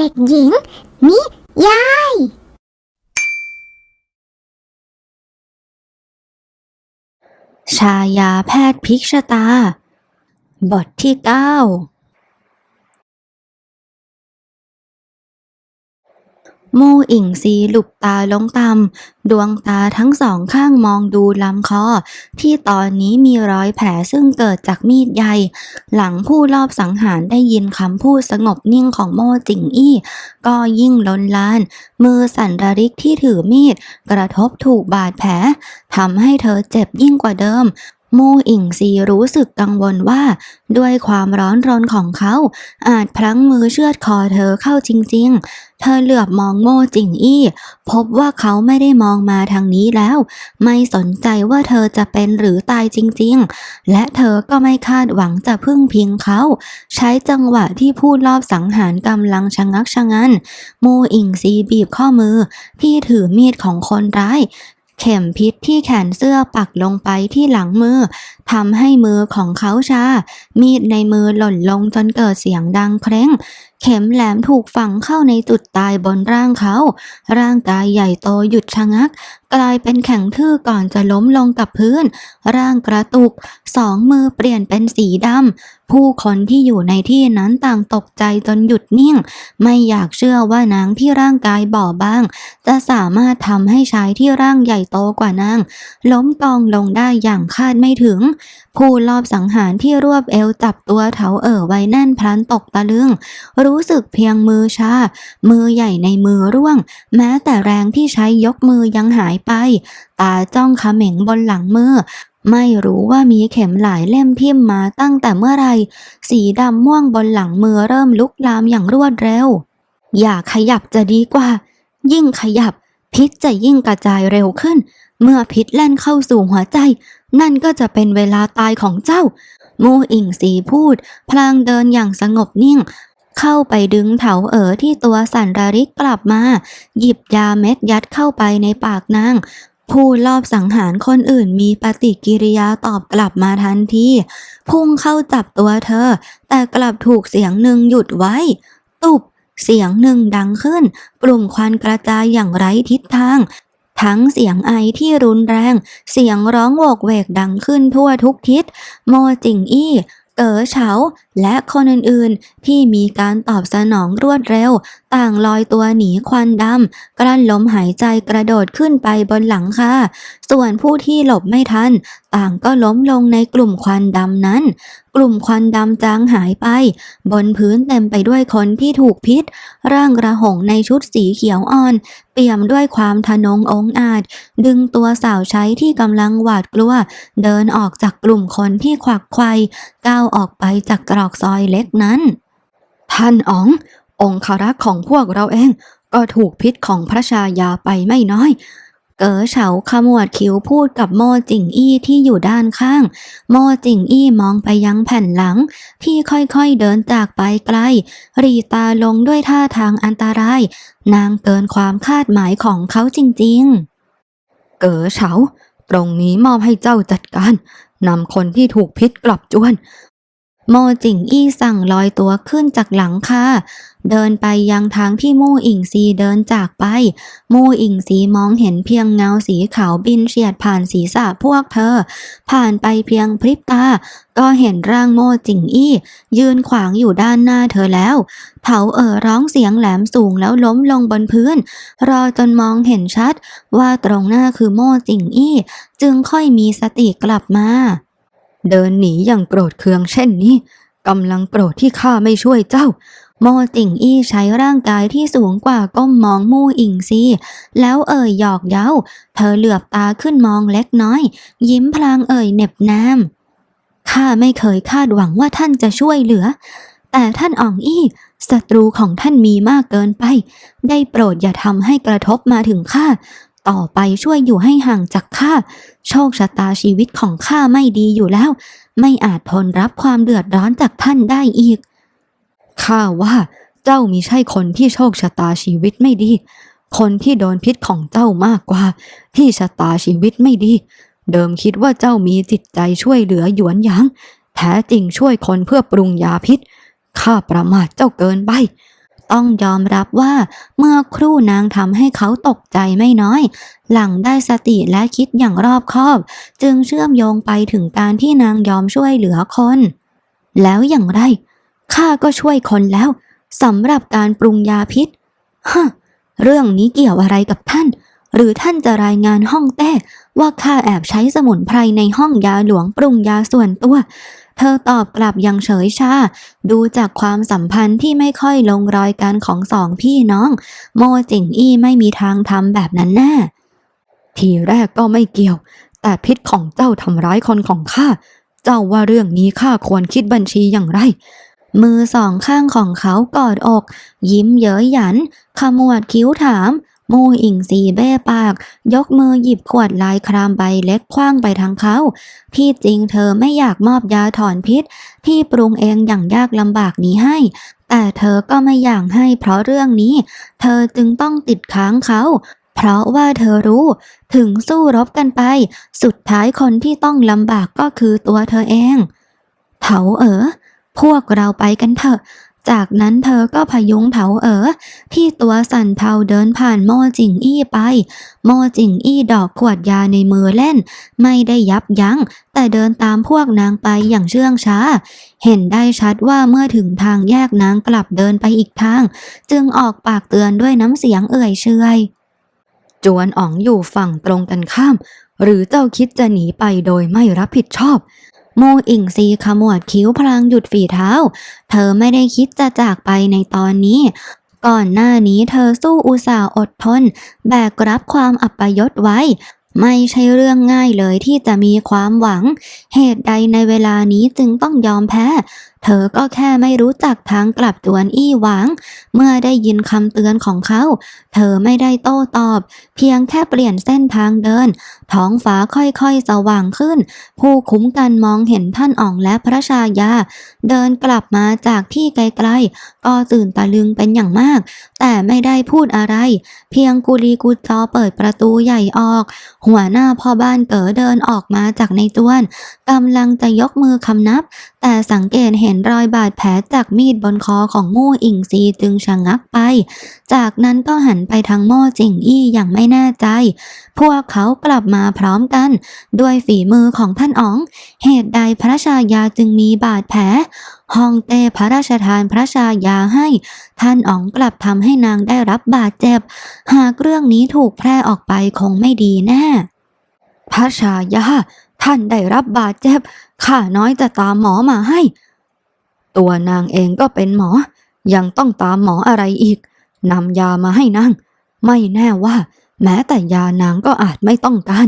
เด็กหญิง นิยาย ชายาแพทย์พิกชตา บทที่เก้า มู่อิงซีหลุบตาลงต่ำดวงตาทั้งสองข้างมองดูลำคอ ที่ตอนนี้มีรอยแผลซึ่งเกิดจากมีดใหญ่ หลังผู้ลอบสังหารได้ยินคำพูดสงบนิ่งของโม่จิงอี้ ก็ยิ่งลนลาน มือสั่นระริกที่ถือมีด กระทบถูกบาดแผลทำให้เธอเจ็บยิ่งกว่าเดิม มู่อิงซีรู้สึกกังวลว่า ด้วยความร้อนรนของเขา อาจพลั้งมือเชือดคอเธอเข้าจริง ๆ เธอเหลือบมองโม่จิงอี้ พบว่าเขาไม่ได้มองมาทางนี้แล้ว ไม่สนใจว่าเธอจะเป็นหรือตายจริง ๆ และเธอก็ไม่คาดหวังจะพึ่งพิงเขา ใช้จังหวะที่ผู้ลอบสังหารกำลังชะงักชะงันโมอิงซีบีบข้อมือที่ถือมีดของคนร้าย เข็มพิษที่แขนเสื้อปักลงไปที่หลังมือทำให้มือของเขาชา มีดในมือหล่นลงจนเกิดเสียงดังเคร้ง เข็มแหลมถูกฝังเข้าในจุดตายบนร่างเขา ร่างกายใหญ่โตหยุดชะงัก กลายเป็นแข็งทื่อก่อนจะล้มลงกับพื้น ร่างกระตุก สองมือเปลี่ยนเป็นสีดำ ผู้คนที่อยู่ในที่นั้นต่างตกใจจนหยุดนิ่ง ไม่อยากเชื่อว่านางที่ร่างกายบอบบาง จะสามารถทำให้ชายที่ร่างใหญ่โตกว่านาง ล้มกองลงได้อย่างคาดไม่ถึง ผู้ลอบสังหารที่รวบเอวจับตัวเถาเอ๋อไว้แน่นพลันตกตะลึง รู้สึกเพียงมือชา มือใหญ่ในมือร่วง แม้แต่แรงที่ใช้ยกมือยังหายไป ตาจ้องขม็งบนหลังมือไม่รู้ว่ามีเข็มหลายเล่มทิ่มมาตั้งแต่เมื่อไร สีดำม่วงบนหลังมือเริ่มลุกลามอย่างรวดเร็ว อย่าขยับจะดีกว่า ยิ่งขยับ พิษจะยิ่งกระจายเร็วขึ้น เมื่อพิษแล่นเข้าสู่หัวใจ นั่นก็จะเป็นเวลาตายของเจ้า มูอิงสีพูด พลางเดินอย่างสงบนิ่ง เข้าไปดึงเถาเอ๋อที่ตัวสันระริกกลับมา หยิบยาเม็ดยัดเข้าไปในปากนางผู้ลอบสังหารคนอื่นมีปฏิกิริยาตอบกลับมาทันทีพุ่งเข้าจับตัวเธอ แต่กลับถูกเสียงหนึ่งหยุดไว้ ตุบเสียงหนึ่งดังขึ้น กลุ่มควันกระจายอย่างไร้ทิศทาง ทั้งเสียงไอที่รุนแรง เสียงร้องโวกเวกดังขึ้นทั่วทุกทิศ โมจิงอี้เก๋อเฉาและคนอื่นๆ ที่มีการตอบสนองรวดเร็ว ต่างลอยตัวหนีควันดำกลั้นลมหายใจกระโดดขึ้นไปบนหลังคาส่วนผู้ที่หลบไม่ทัน ต่างก็ล้มลงในกลุ่มควันดำนั้นกลุ่มควันดำจางหายไป บนพื้นเต็มไปด้วยคนที่ถูกพิษ ร่างระหงในชุดสีเขียวอ่อน เปี่ยมด้วยความทะนงองอาจ ดึงตัวสาวใช้ที่กำลังหวาดกลัว เดินออกจากกลุ่มคนที่ขวักไขว่ก้าวออกไปจากตรอกซอยเล็กนั้น ท่านอ๋อง องคารักษ์ของพวกเราเอง ก็ถูกพิษของพระชายาไปไม่น้อย เก๋อเฉาขมวดคิ้วพูดกับโมจิงอี้ที่อยู่ด้านข้าง โมจิงอี้มองไปยังแผ่นหลัง ที่ค่อยๆเดินจากไปไกล รีตาลงด้วยท่าทางอันตราย นางเกินความคาดหมายของเขาจริงๆ เก๋อเฉา ตรงนี้มอบให้เจ้าจัดการนำคนที่ถูกพิษกลับจวน โมจิงอี้สั่งลอยตัวขึ้นจากหลังคาเดินไปยังทางที่มู่อิงซีเดินจากไป มู่อิงซีมองเห็นเพียงเงาสีขาวบินเฉียดผ่านศีรษะพวกเธอ ผ่านไปเพียงพริบตา ก็เห็นร่างโม่จิงอี้ ยืนขวางอยู่ด้านหน้าเธอแล้ว เถาเอ่อร้องเสียงแหลมสูงแล้วล้มลงบนพื้น รอจนมองเห็นชัด ว่าตรงหน้าคือโม่จิงอี้ จึงค่อยมีสติกลับมา เดินหนีอย่างโกรธเคืองเช่นนี้กำลังโกรธที่ข้าไม่ช่วยเจ้า โมติ่งอี้ใช้ร่างกายที่สูงกว่าก้มมองมู่อิงซีแล้วเอ่ยหยอกเย้า เธอเหลือบตาขึ้นมองเล็กน้อย ยิ้มพลางเอ่ยเหน็บแนมข้าไม่เคยคาดหวังว่าท่านจะช่วยเหลือ แต่ท่านอ่องอี้ศัตรูของท่านมีมากเกินไป ได้โปรดอย่าทำให้กระทบมาถึงข้า ต่อไปช่วยอยู่ให้ห่างจากข้าโชคชะตาชีวิตของข้าไม่ดีอยู่แล้ว ไม่อาจทนรับความเดือดร้อนจากท่านได้อีกข้าว่า เจ้ามีใช่คนที่โชคชะตาชีวิตไม่ดี คนที่โดนพิษของเจ้ามากกว่า ที่ชะตาชีวิตไม่ดี เดิมคิดว่าเจ้ามีจิตใจช่วยเหลือหยวนหยางแท้จริงช่วยคนเพื่อปรุงยาพิษข้าประมาทเจ้าเกินไป ต้องยอมรับว่าเมื่อครู่นางทำให้เขาตกใจไม่น้อย หลังได้สติและคิดอย่างรอบคอบ จึงเชื่อมโยงไปถึงการที่นางยอมช่วยเหลือคน แล้วอย่างไรข้าก็ช่วยคนแล้วสำหรับการปรุงยาพิษฮะเรื่องนี้เกี่ยวอะไรกับท่าน หรือท่านจะรายงานห้องแต้ว่าข้าแอบใช้สมุนไพรในห้องยาหลวงปรุงยาส่วนตัว เธอตอบกลับอย่างเฉยชา ดูจากความสัมพันธ์ที่ไม่ค่อยลงรอยกันของสองพี่น้อง โมจิงอี้ไม่มีทางทำแบบนั้นแน่ทีแรกก็ไม่เกี่ยว แต่พิษของเจ้าทำร้ายคนของข้า เจ้าว่าเรื่องนี้ข้าควรคิดบัญชีอย่างไรมือสองข้างของเขากอดอก ยิ้มเย้ยหยัน ขมวดคิ้วถาม มูอิงสีเบ้ปาก ยกมือหยิบขวดลายครามใบเล็กคว้างไปทางเขา ที่จริงเธอไม่อยากมอบยาถอนพิษ ที่ปรุงเองอย่างยากลำบากนี้ให้ แต่เธอก็ไม่อยากให้เพราะเรื่องนี้ เธอจึงต้องติดค้างเขา เพราะว่าเธอรู้ ถึงสู้รบกันไป สุดท้ายคนที่ต้องลำบากก็คือตัวเธอเอง เถาเอ๋อพวกเราไปกันเถอะ จากนั้นเธอก็พยุงเถาเอ๋อที่ตัวสั่นเทาเดินผ่านโมจิงอี้ไป โมจิงอี้ดอกขวดยาในมือเล่น ไม่ได้ยับยัง้ง แต่เดินตามพวกนางไปอย่างเชื่องช้า เห็นได้ชัดว่าเมื่อถึงทางแยกนางกลับเดินไปอีกทาง จึงออกปากเตือนด้วยน้ำเสียงเอ่ยเฉยจวนอ๋องอยู่ฝั่งตรงกันข้าม หรือเจ้าคิดจะหนีไปโดยไม่รับผิดชอบ มอิงซีขมวดคิ้วพลางหยุดฝีเท้า เธอไม่ได้คิดจะจากไปในตอนนี้ ก่อนหน้านี้เธอสู้อุตส่าห์อดทน แบกรับความอัปยศไว้ ไม่ใช่เรื่องง่ายเลยที่จะมีความหวัง เหตุใดในเวลานี้จึงต้องยอมแพ้เธอก็แค่ไม่รู้จักทางกลับจวนอี้หวังเมื่อได้ยินคำเตือนของเขา เธอไม่ได้โต้ตอบ เพียงแค่เปลี่ยนเส้นทางเดิน ท้องฟ้าค่อยๆสว่างขึ้น ผู้คุ้มกันมองเห็นท่านอ่องและพระชายา เดินกลับมาจากที่ไกลๆ ก็ตื่นตะลึงเป็นอย่างมาก แต่ไม่ได้พูดอะไร เพียงกุลีกุจอเปิดประตูใหญ่ออก หัวหน้าพ่อบ้านเก๋อเดินออกมาจากในตวนกำลังจะยกมือคำนับแต่สังเกตเห็นรอยบาดแผลจากมีดบนคอของมู่อิงซีจึงชะงักไป จากนั้นก็หันไปทางโม่จิงอี้อย่างไม่แน่ใจ พวกเขากลับมาพร้อมกัน ด้วยฝีมือของท่านอ๋อง เหตุใดพระชายาจึงมีบาดแผลห้องเต้พระราชทานพระชายาให้ ท่านอ๋องกลับทำให้นางได้รับบาดเจ็บ หากเรื่องนี้ถูกแพร่ออกไปคงไม่ดีแน่พระชายา ท่านได้รับบาดเจ็บข้าน้อยจะตามหมอมาให้ ตัวนางเองก็เป็นหมอ ยังต้องตามหมออะไรอีกนำยามาให้นาง ไม่แน่ว่า แม้แต่ยานางก็อาจไม่ต้องการ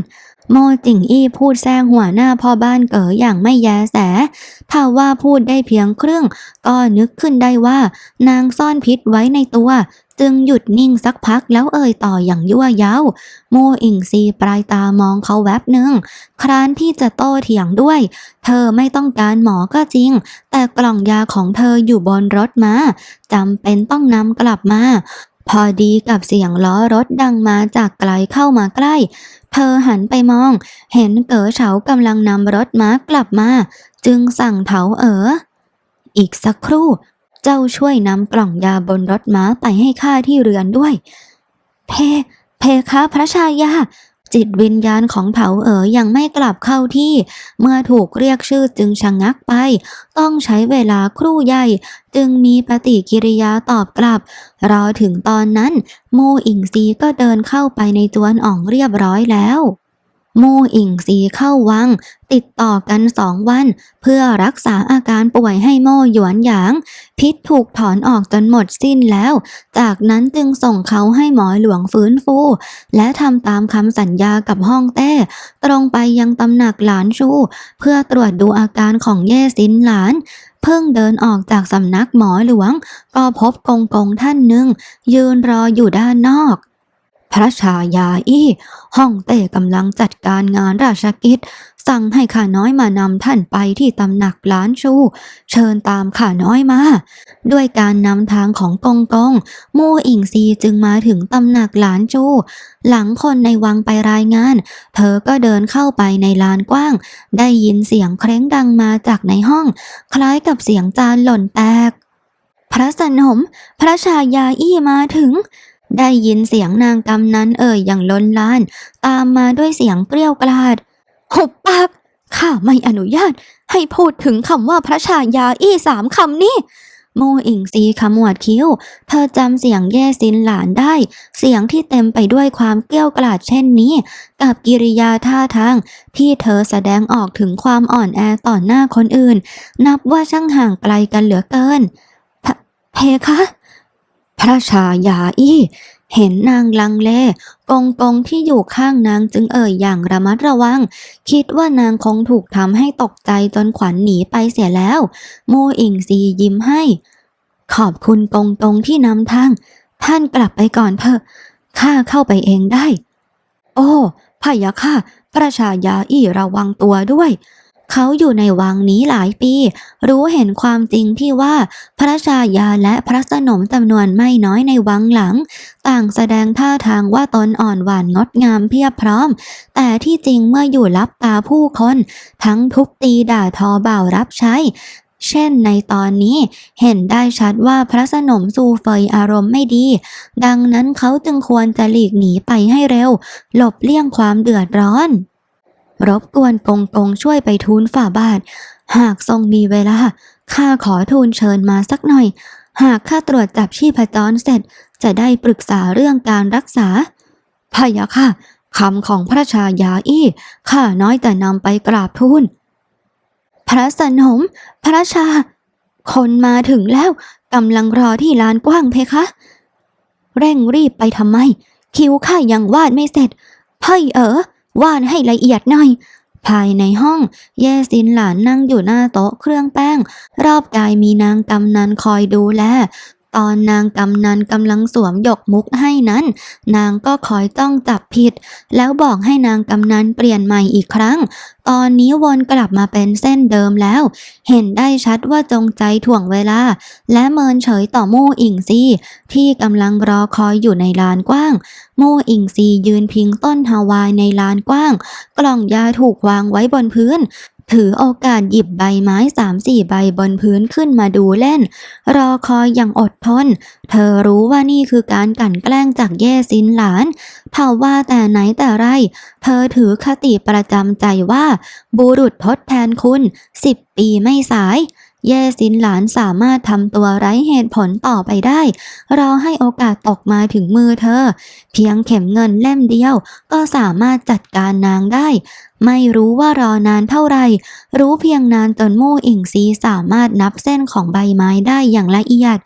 โมจิงอี้พูดแซงหัวหน้าพ่อบ้านเก๋ออย่างไม่แยแสถ้าว่าพูดได้เพียงครึ่ง ก็นึกขึ้นได้ว่า นางซ่อนพิษไว้ในตัว จึงหยุดนิ่งสักพักแล้วเอ่ยต่ออย่างยั่วเย้าโมอิงซีปลายตามองเขาแวบหนึ่ง คร้านที่จะโต้เถียงด้วย เธอไม่ต้องการหมอก็จริง แต่กล่องยาของเธออยู่บนรถมาจำเป็นต้องนำกลับมา พอดีกับเสียงล้อรถดังมาจากไกลเข้ามาใกล้ เธอหันไปมอง เห็นเก๋อเฉากำลังนำรถม้ากลับมา จึงสั่งเถาเอ๋อ อีกสักครู่ เจ้าช่วยนำกล่องยาบนรถม้าไปให้ข้าที่เรือนด้วย เพ เพคะพระชายา จิตวิญญาณของเผาเอ๋ยยังไม่กลับเข้าที่ เมื่อถูกเรียกชื่อจึงชะงักไป ต้องใช้เวลาครู่ใหญ่ จึงมีปฏิกิริยาตอบกลับ รอถึงตอนนั้น โมอิงซีก็เดินเข้าไปในจวนอ่องเรียบร้อยแล้ว มอิงซีเข้าวัง ติดต่อกันสองวัน เพื่อรักษาอาการป่วยให้โมหยวนหยาง พิษถูกถอนออกจนหมดสิ้นแล้ว จากนั้นจึงส่งเขาให้หมอหลวงฟื้นฟู และทำตามคำสัญญากับห้องเต้ ตรงไปยังตำหนักหลานชู เพื่อตรวจดูอาการของเย่สินหลานเพิ่งเดินออกจากสำนักหมอหลวง ก็พบกงกงท่านหนึ่ง ยืนรออยู่ด้านนอก พระชายาอี้ห้องเต้กำลังจัดการงานราชกิจ สั่งให้ข้าน้อยมานำท่านไปที่ตำหนักหล้านชู เชิญตามข้าน้อยมา ด้วยการนำทางของกงกงโมอิงซีจึงมาถึงตำหนักหลานจูหลังคนในวังไปรายงาน เธอก็เดินเข้าไปในลานกว้าง ได้ยินเสียงเคร้งดังมาจากในห้อง คล้ายกับเสียงจานหล่นแตก พระสนม พระชายาอี้มาถึง ได้ยินเสียงนางกำนั้นเอ่ยอย่างล้นลาน ตามมาด้วยเสียงเปรี้ยวกราดหุบปากข้าไม่อนุญาตให้พูดถึงคำว่าพระชายาอี้สามคำนี้โมอิงซีขมวดคิ้ว เธอจำเสียงแย่ซินหลานได้ เสียงที่เต็มไปด้วยความเกรี้ยวกราดเช่นนี้ กับกิริยาท่าทาง ที่เธอแสดงออกถึงความอ่อนแอต่อหน้าคนอื่น นับว่าช่างห่างไกลกันเหลือเกินพะเพคะ พระชายาอี้ เห็นนางลังเลกงกงที่อยู่ข้างนางจึงเอ่ยอย่างระมัดระวัง คิดว่านางคงถูกทำให้ตกใจจนขวัญหนีไปเสียแล้ว โมอิงซียิ้มให้ ขอบคุณกงตงที่นำทาง ท่านกลับไปก่อนเถอะข้าเข้าไปเองได้ โอ้พะยะค่ะพระชายาอี้ระวังตัวด้วย เขาอยู่ในวังนี้หลายปี รู้เห็นความจริงที่ว่าพระชายาและพระสนมจำนวนไม่น้อยในวังหลัง ต่างแสดงท่าทางว่าตนอ่อนหวานงดงามเพียบพร้อม แต่ที่จริงเมื่ออยู่รับตาผู้คน ทั้งทุบตีด่าทอบ่าวรับใช้ เช่นในตอนนี้เห็นได้ชัดว่าพระสนมสูเฟยอารมณ์ไม่ดี ดังนั้นเขาจึงควรจะหลีกหนีไปให้เร็ว หลบเลี่ยงความเดือดร้อน รบกวนกงกงช่วยไปทูลฝ่าบาท หากทรงมีเวลา ข้าขอทูลเชิญมาสักหน่อย หากข้าตรวจจับชีพจรเสร็จ จะได้ปรึกษาเรื่องการรักษา พะยะค่ะคำของพระชายาอี้ ข้าน้อยแต่นำไปกราบทูล พระสนม พระชา คนมาถึงแล้วกำลังรอที่ลานกว้างเพคะ เร่งรีบไปทำไม คิวข้ายังวาดไม่เสร็จเพ่ยเอ๋อ วาดให้ละเอียดหน่อย ภายในห้อง เยสินหลานนั่งอยู่หน้าโต๊ะเครื่องแป้ง รอบกายมีนางกำนันคอยดูแล ตอนนางกำนันกำลังสวมหยกมุกให้นั้น นางก็คอยต้องจับผิด แล้วบอกให้นางกำนันเปลี่ยนใหม่อีกครั้ง ตอนนี้วนกลับมาเป็นเส้นเดิมแล้ว เห็นได้ชัดว่าจงใจถ่วงเวลา และเมินเฉยต่อมู่อิงซีที่กำลังรอคอยอยู่ในลานกว้าง มู่อิงซียืนพิงต้นฮาวายในลานกว้าง กล่องยาถูกวางไว้บนพื้น ถือโอกาสหยิบใบไม้สามสี่ใบบนพื้นขึ้นมาดูเล่น รอคอยอย่างอดทน เธอรู้ว่านี่คือการกลั่นแกล้งจากแย่ซินหลาน เผ่าว่าแต่ไหนแต่ไร เธอถือคติประจำใจว่า บุรุษทดแทนคุณสิบปีไม่สาย แย่สินหลานสามารถทำตัวไร้เหตุผลต่อไปได้รอให้โอกาสตกมาถึงมือเธอ เพียงเข็มเงินเล่มเดียว ก็สามารถจัดการนางได้ ไม่รู้ว่ารอนานเท่าไหร่รู้เพียงนานจนมู่อิงซีสามารถนับเส้นของใบไม้ได้อย่างละเอียด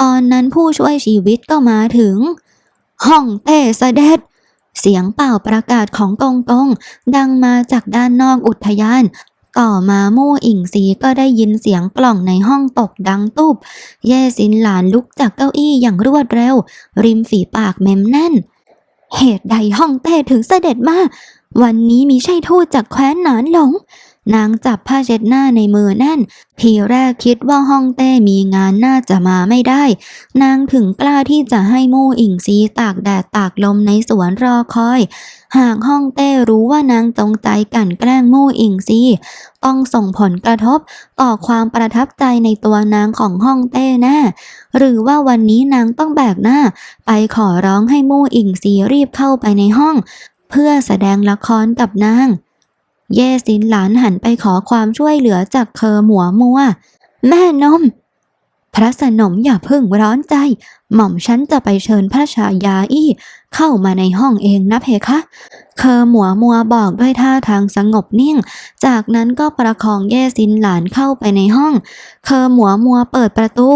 ตอนนั้นผู้ช่วยชีวิตก็มาถึง ห้องเต้เสด็จเสียงเป่าประกาศของกงกง ดังมาจากด้านนอกอุทยาน ต่อมามู่อิงซีก็ได้ยินเสียงกล่องในห้องตกดังตุบแย่สินหลานลุกจากเก้าอี้อย่างรวดเร็ว ริมฝีปากเม้มแน่น เหตุใดห้องเต้ถึงเสด็จมา วันนี้มีใช่ทูตจากแคว้นหนานหลง นางจับผ้าเช็ดหน้าในมือแน่น ทีแรกคิดว่าห้องเต้มีงานน่าจะมาไม่ได้ นางถึงกล้าที่จะให้มู่อิงซีตากแดดตากลมในสวนรอคอย หากห้องเต้รู้ว่านางจงใจกั่นแกล้งมู่อิงซีต้องส่งผลกระทบต่อความประทับใจในตัวนางของห้องเต้แน่หรือว่าวันนี้นางต้องแบกหน้า ไปขอร้องให้มู่อิงซีรีบเข้าไปในห้อง เพื่อแสดงละครกับนาง เย่สินหลานหันไปขอความช่วยเหลือจากเคอหมัวมัว แม่นม พระสนมอย่าเพิ่งร้อนใจ หม่อมฉันจะไปเชิญพระชายาอี้เข้ามาในห้องเองนะเพคะเคอหมัวมัวบอกด้วยท่าทางสงบนิ่ง จากนั้นก็ประคองเย่ซินหลานเข้าไปในห้อง เคอหมัวมัวเปิดประตู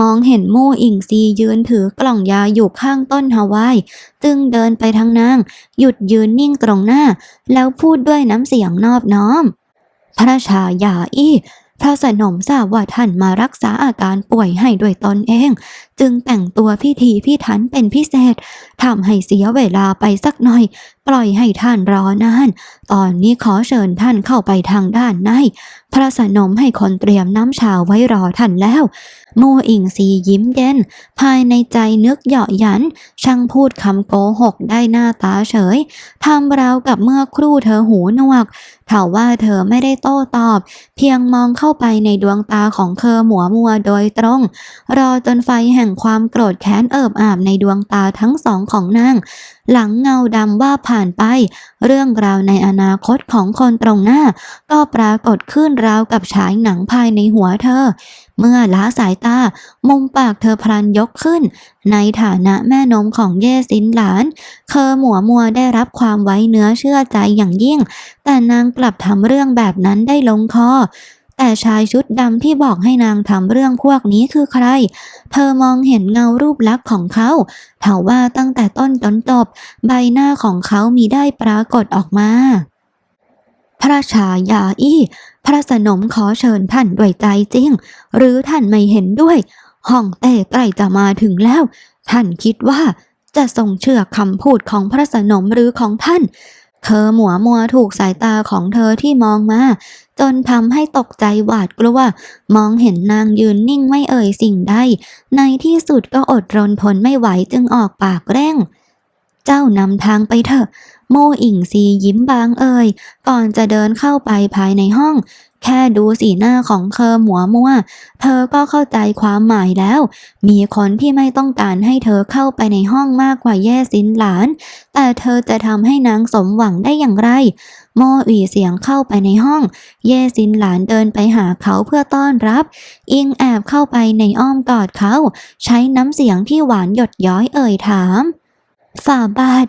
มองเห็นมู่อิงซียืนถือกล่องยาอยู่ข้างต้นฮาวาย จึงเดินไปทางนาง หยุดยืนนิ่งตรงหน้า แล้วพูดด้วยน้ำเสียงนอบน้อม พระชายาอี้ พระสนมทราบว่าท่านมารักษาอาการป่วยให้ด้วยตนเอง จึงแต่งตัวพิธีพิถันเป็นพิเศษทำให้เสียเวลาไปสักหน่อยปล่อยให้ท่านรอนาน ตอนนี้ขอเชิญท่านเข้าไปทางด้านใน พระสนมให้คนเตรียมน้ำชาไว้รอท่านแล้ว โมอิงซียิ้มเย็น ภายในใจนึกเหยาะหยัน ช่างพูดคำโกหกได้หน้าตาเฉย ทำราวกับเมื่อครู่เธอหูหนวกเถาว่าเธอไม่ได้โต้ตอบ เพียงมองเข้าไปในดวงตาของเคอหมัวมัวโดยตรง รอจนไฟแห่งความโกรธแค้นเอิบอาบในดวงตาทั้งสองของนาง หลังเงาดำว่าผ่านไป เรื่องราวในอนาคตของคนตรงหน้า ก็ปรากฏขึ้นราวกับฉายหนังภายในหัวเธอ เมื่อล้าสายตา มุมปากเธอพลันยกขึ้น ในฐานะแม่นมของเย่ซินหลาน เคอหมัวมัวได้รับความไว้เนื้อเชื่อใจอย่างยิ่ง แต่นางกลับทำเรื่องแบบนั้นได้ลงคอ แต่ชายชุดดำที่บอกให้นางทำเรื่องพวกนี้คือใคร เธอมองเห็นเงารูปลักษณ์ของเขาเถาว่าตั้งแต่ต้นจนจบใบหน้าของเขามีได้ปรากฏออกมา พระชายาอี้ พระสนมขอเชิญท่านด้วยใจจริง หรือท่านไม่เห็นด้วย ห้องเต้ใกล้จะมาถึงแล้ว ท่านคิดว่าจะทรงเชื่อคำพูดของพระสนมหรือของท่านเธอหมัวมัวถูกสายตาของเธอที่มองมา จนทำให้ตกใจหวาดกลัว มองเห็นนางยืนนิ่งไม่เอ่ยสิ่งใด ในที่สุดก็อดรนทนไม่ไหวจึงออกปากเร่ง เจ้านำทางไปเถอะ โมอิงซียิ้มบางเอ่ยก่อนจะเดินเข้าไปภายในห้อง แค่ดูสีหน้าของเคอหมัวมัว เธอก็เข้าใจความหมายแล้ว มีคนที่ไม่ต้องการให้เธอเข้าไปในห้องมากกว่าแย่สินหลาน แต่เธอจะทำให้นางสมหวังได้อย่างไร โมอีเสียงเข้าไปในห้อง เย่สินหลานเดินไปหาเขาเพื่อต้อนรับ อิงแอบเข้าไปในอ้อมกอดเขา ใช้น้ำเสียงที่หวานหยดย้อยเอ่ยถามฝ่าบาท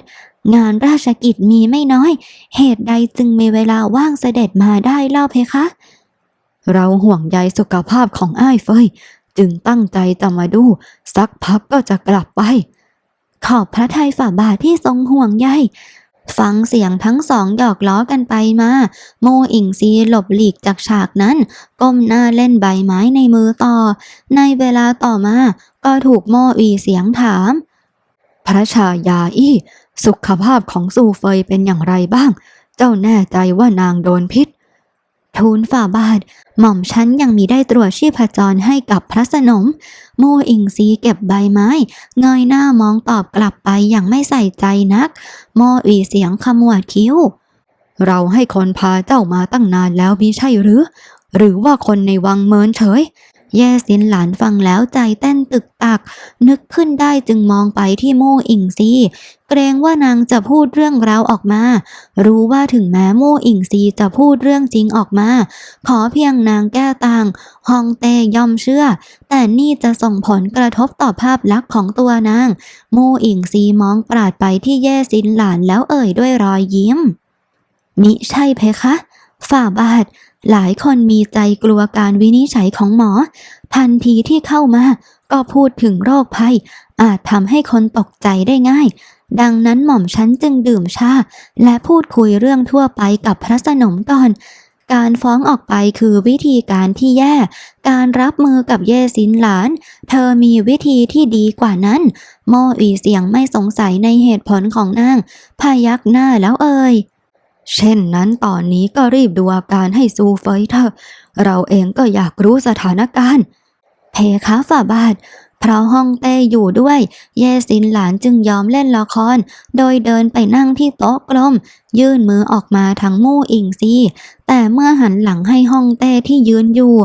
งานราชกิจมีไม่น้อย เหตุใดจึงมีเวลาว่างเสด็จมาได้เล่าเพคะ เราห่วงใยสุขภาพของอ้ายเฟย จึงตั้งใจจะมาดู สักพักก็จะกลับไป ขอบพระทัยฝ่าบาทที่ทรงห่วงใยฟังเสียงทั้งสองหยอกล้อกันไปมา โมอิงซีหลบหลีกจากฉากนั้น ก้มหน้าเล่นใบไม้ในมือต่อ ในเวลาต่อมา ก็ถูกโมอีเสียงถาม พระชายาอี้ สุขภาพของซูเฟยเป็นอย่างไรบ้าง เจ้าแน่ใจว่านางโดนพิษ ทูลฝ่าบาท หม่อมฉันยังมีได้ตรวจชีพจรให้กับพระสนมโมอิงซีเก็บใบไม้ เงยหน้ามองตอบกลับไปอย่างไม่ใส่ใจนักโมอีเสียงขมวดคิ้ว เราให้คนพาเจ้ามาตั้งนานแล้วมิใช่หรือ หรือว่าคนในวังเมินเฉย แย่สินหลานฟังแล้วใจเต้นตึกตัก นึกขึ้นได้จึงมองไปที่โมอิงซีเกรงว่านางจะพูดเรื่องราวออกมา รู้ว่าถึงแม้โมอิงซีจะพูดเรื่องจริงออกมา ขอเพียงนางแก้ต่างฮองเตยอมเชื่อ แต่นี่จะส่งผลกระทบต่อภาพลักษณ์ของตัวนางโมอิงซีมองปราดไปที่แย่สินหลานแล้วเอ่ยด้วยรอยยิ้มมิใช่เพคะ ฝ่าบาท หลายคนมีใจกลัวการวินิจฉัยของหมอ ทันทีที่เข้ามา ก็พูดถึงโรคภัย อาจทำให้คนตกใจได้ง่าย ดังนั้นหม่อมฉันจึงดื่มชา และพูดคุยเรื่องทั่วไปกับพระสนมก่อน การฟ้องออกไปคือวิธีการที่แย่ การรับมือกับเยสินหลาน เธอมีวิธีที่ดีกว่านั้น โมอีเสียงไม่สงสัยในเหตุผลของนาง พยักหน้าแล้วเอ่ย เช่นนั้นตอนนี้ก็รีบดูอาการให้ซูเฟยเถอะเราเองก็อยากรู้สถานการณ์ เพคะฝ่าบาท เพราะห้องเต้อยู่ด้วย เยสินหลานจึงยอมเล่นละคร โดยเดินไปนั่งที่โต๊ะกลม ยื่นมือออกมาทางมู่อิงซีแต่เมื่อหันหลังให้ห้องเต้ที่ยืนอยู่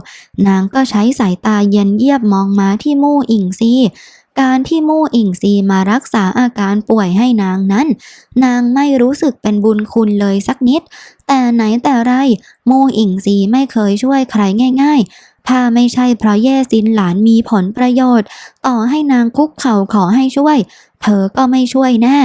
นางก็ใช้สายตาเย็นเยียบมองมาที่มู่อิงซี การที่มู่อิงซีมารักษาอาการป่วยให้นางนั้น นางไม่รู้สึกเป็นบุญคุณเลยสักนิด แต่ไหนแต่ไร มู่อิงซีไม่เคยช่วยใครง่าย ๆ ถ้าไม่ใช่เพราะแย่สินหลานมีผลประโยชน์ ต่อให้นางคุกเข่าขอให้ช่วย เธอก็ไม่ช่วยแน่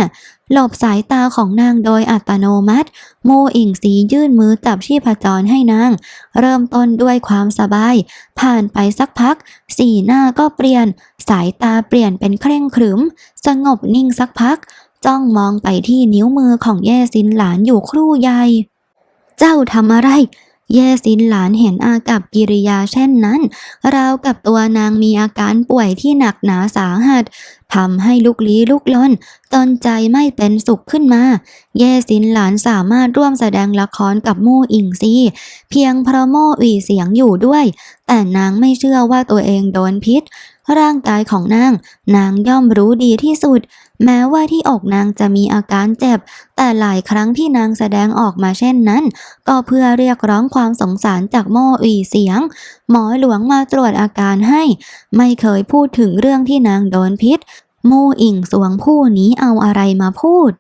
หลบสายตาของนางโดยอัตโนมัติ โมอิงซียื่นมือจับชีพจรให้นาง เริ่มต้นด้วยความสบาย ผ่านไปสักพัก สีหน้าก็เปลี่ยน สายตาเปลี่ยนเป็นเคร่งขรึม สงบนิ่งสักพัก จ้องมองไปที่นิ้วมือของแย่สินหลานอยู่ครู่ใหญ่ เจ้าทำอะไร เย่สินหลานเห็นอากับกิริยาเช่นนั้น ราวกับตัวนางมีอาการป่วยที่หนักหนาสาหัสทำให้ลุกลี้ลุกลนตนใจไม่เป็นสุขขึ้นมา เยสินหลานสามารถร่วมแสดงละครกับมู่อิงซีเพียงเพราะโม่อีเสียงอยู่ด้วย แต่นางไม่เชื่อว่าตัวเองโดนพิษ ร่างกายของนาง นางย่อมรู้ดีที่สุด แม้ว่าที่อกนางจะมีอาการเจ็บ แต่หลายครั้งที่นางแสดงออกมาเช่นนั้น ก็เพื่อเรียกร้องความสงสารจากโม่อีเสียง หมอหลวงมาตรวจอาการให้ ไม่เคยพูดถึงเรื่องที่นางโดนพิษโม่อิงสวงผู้นี้เอาอะไรมาพูด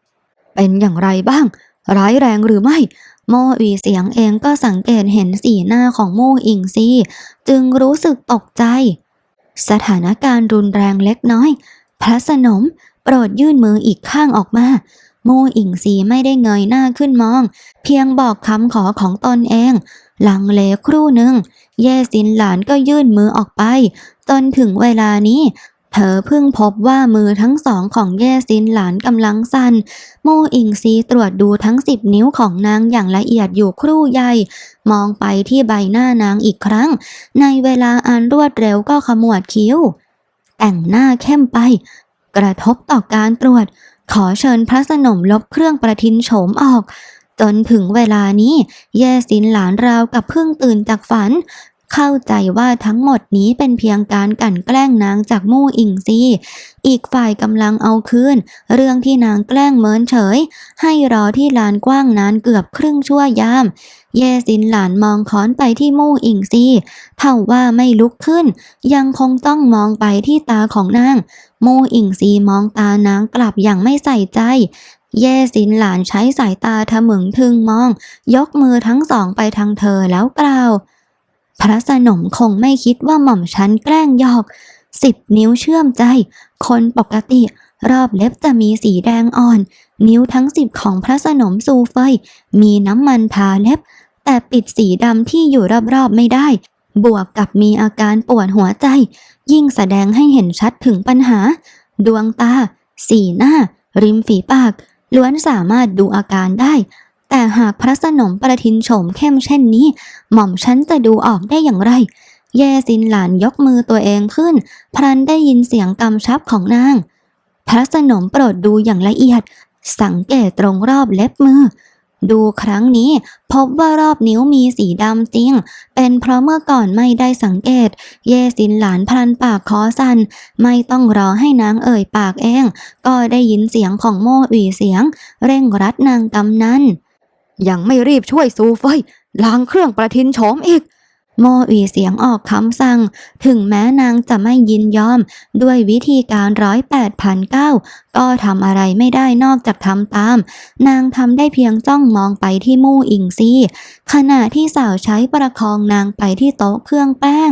เป็นอย่างไรบ้าง ร้ายแรงหรือไม่โมอีเสียงเองก็สังเกตเห็นสีหน้าของโมอิงซีจึงรู้สึกตกใจ สถานการณ์รุนแรงเล็กน้อย พระสนมโปรดยื่นมืออีกข้างออกมาโมอิงซีไม่ได้เงยหน้าขึ้นมอง เพียงบอกคำขอของตนเอง หลังเลครู่หนึ่ง เย่สินหลานก็ยื่นมือออกไป จนถึงเวลานี้ เธอเพิ่งพบว่ามือทั้งสองของเย่ซินหลานกำลังสั่นโมอิงซีตรวจดูทั้งสิบนิ้วของนางอย่างละเอียดอยู่ครู่ใหญ่ มองไปที่ใบหน้านางอีกครั้ง ในเวลาอันรวดเร็วก็ขมวดคิ้ว แต่งหน้าเข้มไป กระทบต่อการตรวจ ขอเชิญพระสนมลบเครื่องประทินโฉมออกจนถึงเวลานี้ แย่สินหลานราวกับเพิ่งตื่นจากฝัน เข้าใจว่าทั้งหมดนี้เป็นเพียงการกลั่นแกล้งนางจากมู่อิงซีอีกฝ่ายกำลังเอาคืน เรื่องที่นางแกล้งเมินเฉย ให้รอที่ลานกว้างนานเกือบครึ่งชั่วยาม เยสินหลานมองค้อนไปที่มู่อิงซีเท่าว่าไม่ลุกขึ้น ยังคงต้องมองไปที่ตาของนาง มู่อิงซีมองตานางกลับอย่างไม่ใส่ใจเยสินหลานใช้สายตาทะมึงทึงมอง ยกมือทั้งสองไปทางเธอแล้วกล่าว พระสนมคงไม่คิดว่าหม่อมฉันแกล้งหยอกสิบนิ้วเชื่อมใจ คนปกติ รอบเล็บจะมีสีแดงอ่อน นิ้วทั้งสิบของพระสนมซูเฟย มีน้ำมันทาเล็บ แต่ปิดสีดำที่อยู่รอบๆไม่ได้ บวกกับมีอาการปวดหัวใจ ยิ่งแสดงให้เห็นชัดถึงปัญหา ดวงตา สีหน้า ริมฝีปาก ล้วนสามารถดูอาการได้ แต่หากพระสนมประทินโฉมเข้มเช่นนี้ หม่อมฉันจะดูออกได้อย่างไร แย่สินหลานยกมือตัวเองขึ้น พรันได้ยินเสียงกำชับของนาง พระสนมโปรดดูอย่างละเอียด สังเกตตรงรอบเล็บมือ ดูครั้งนี้พบว่ารอบนิ้วมีสีดำจริง เป็นเพราะเมื่อก่อนไม่ได้สังเกต เยสินหลานพลันปากคอสันไม่ต้องรอให้นางเอ่ยปากเอง ก็ได้ยินเสียงของโม่หวีเสียง เร่งรัดนางกำนั้น ยังไม่รีบช่วยซูเฟยล้างเครื่องประทินโฉมอีก โมอีเสียงออกคำสั่ง ถึงแม้นางจะไม่ยินยอม ด้วยวิธีการร้อยแปดพันเก้าก็ทำอะไรไม่ได้นอกจากทำตาม นางทำได้เพียงจ้องมองไปที่มู่อิงซีขณะที่สาวใช้ประคองนางไปที่โต๊ะเครื่องแป้ง